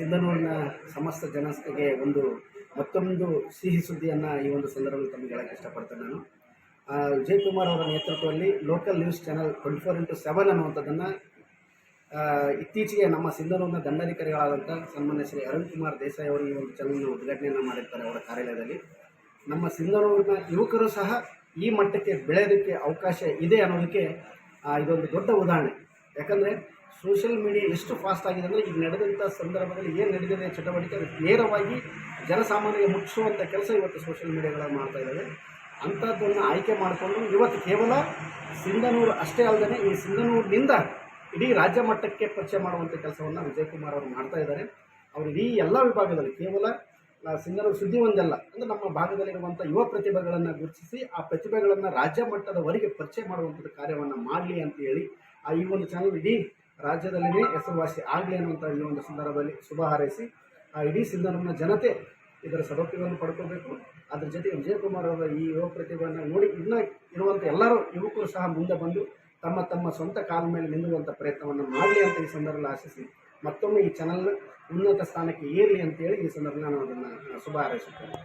ಸಿಂಧನೂರಿನ ಸಮಸ್ತ ಜನತೆಗೆ ಒಂದು ಮತ್ತೊಂದು ಸಿಹಿ ಸುದ್ದಿಯನ್ನು ಈ ಒಂದು ಸಂದರ್ಭದಲ್ಲಿ ತಮಗೆ ಹೇಳಕ್ಕೆ ಇಷ್ಟಪಡ್ತೇನೆ ನಾನು. ವಿಜಯ್ ಕುಮಾರ್ ಅವರ ನೇತೃತ್ವದಲ್ಲಿ local news channel twenty four into seven ಅನ್ನುವಂಥದ್ದನ್ನು ಇತ್ತೀಚೆಗೆ ನಮ್ಮ ಸಿಂಧನೂರಿನ ದಂಡಾಧಿಕಾರಿಗಳಾದಂಥ ಸನ್ಮಾನ್ಯ ಶ್ರೀ ಅರುಣ್ ಕುಮಾರ್ ದೇಸಾಯಿ ಅವರು ಈ ಒಂದು ಚಾನಲ್ನ ಉದ್ಘಾಟನೆಯನ್ನು ಮಾಡಿರ್ತಾರೆ ಅವರ ಕಾರ್ಯಾಲಯದಲ್ಲಿ. ನಮ್ಮ ಸಿಂಧನೂರಿನ ಯುವಕರು ಸಹ ಈ ಮಟ್ಟಕ್ಕೆ ಬೆಳೆಯೋದಕ್ಕೆ ಅವಕಾಶ ಇದೆ ಅನ್ನೋದಕ್ಕೆ ಇದೊಂದು ದೊಡ್ಡ ಉದಾಹರಣೆ. ಯಾಕಂದರೆ ಸೋಷಿಯಲ್ ಮೀಡಿಯಾ ಎಷ್ಟು ಫಾಸ್ಟ್ ಆಗಿದೆ ಅಂದರೆ ಈಗ ನಡೆದಂಥ ಸಂದರ್ಭದಲ್ಲಿ ಏನು ನಡೆದಿದೆ ಚಟುವಟಿಕೆ ನೇರವಾಗಿ ಜನಸಾಮಾನ್ಯರಿಗೆ ಮುಟ್ಟಿಸುವಂಥ ಕೆಲಸ ಇವತ್ತು ಸೋಷಿಯಲ್ ಮೀಡಿಯಾಗಳು ಮಾಡ್ತಾ ಇದ್ದಾವೆ ಅಂಥದ್ದನ್ನು ಆಯ್ಕೆ ಮಾಡಿಕೊಂಡು ಇವತ್ತು ಕೇವಲ ಸಿಂಧನೂರು ಅಷ್ಟೇ ಅಲ್ಲದೆ ಈ ಸಿಂಧನೂರಿನಿಂದ ಇಡೀ ರಾಜ್ಯ ಮಟ್ಟಕ್ಕೆ ಪರಿಚಯ ಮಾಡುವಂಥ ಕೆಲಸವನ್ನು ವಿಜಯಕುಮಾರ್ ಅವರು ಮಾಡ್ತಾ ಇದ್ದಾರೆ. ಅವರು ಇಡೀ ಎಲ್ಲ ವಿಭಾಗದಲ್ಲಿ ಕೇವಲ ಸಿಂಧನೂರು ಸುದ್ದಿ ಒಂದಲ್ಲ. ಅಂದರೆ ನಮ್ಮ ಭಾಗದಲ್ಲಿರುವಂಥ ಯುವ ಪ್ರತಿಭೆಗಳನ್ನು ಗುರುತಿಸಿ, ಆ ಪ್ರತಿಭೆಗಳನ್ನು ರಾಜ್ಯ ಮಟ್ಟದವರೆಗೆ ಪರಿಚಯ ಮಾಡುವಂಥದ್ದು ಕಾರ್ಯವನ್ನು ಮಾಡಲಿ ಅಂತ ಹೇಳಿ ಆ ಈ ಒಂದು ಚಾನಲ್ ಇಡೀ ರಾಜ್ಯದಲ್ಲಿಯೇ ಹೆಸರುವಾಸಿ ಆಗಲಿ ಅನ್ನುವಂಥ ಈ ಒಂದು ಸಂದರ್ಭದಲ್ಲಿ ಶುಭ ಹಾರೈಸಿ, ಆ ಇಡೀ ಸಿಂಧನೂರಿನ ಜನತೆ ಇದರ ಸದುಪಯೋಗವನ್ನು ಪಡ್ಕೋಬೇಕು. ಅದ್ರ ಜೊತೆಗೆ ವಿಜಯಕುಮಾರ್ ಅವರ ಈ ಯುವ ಪ್ರತಿಭೆಯನ್ನು ನೋಡಿ ಇನ್ನೂ ಇರುವಂಥ ಎಲ್ಲರೂ ಯುವಕರು ಸಹ ಮುಂದೆ ಬಂದು ತಮ್ಮ ತಮ್ಮ ಸ್ವಂತ ಕಾಲ ಮೇಲೆ ನಿಲ್ಲುವಂಥ ಪ್ರಯತ್ನವನ್ನು ಮಾಡಲಿ ಅಂತ ಈ ಸಂದರ್ಭದಲ್ಲಿ ಆಶಿಸಿ. ಮತ್ತೊಮ್ಮೆ ಈ ಚಾನಲ್ ಉನ್ನತ ಸ್ಥಾನಕ್ಕೆ ಏರಲಿ ಅಂತೇಳಿ ಈ ಸಂದರ್ಭದಲ್ಲಿ ನಾನು ಅದನ್ನು ಶುಭ ಹಾರೈಸುತ್ತೇನೆ.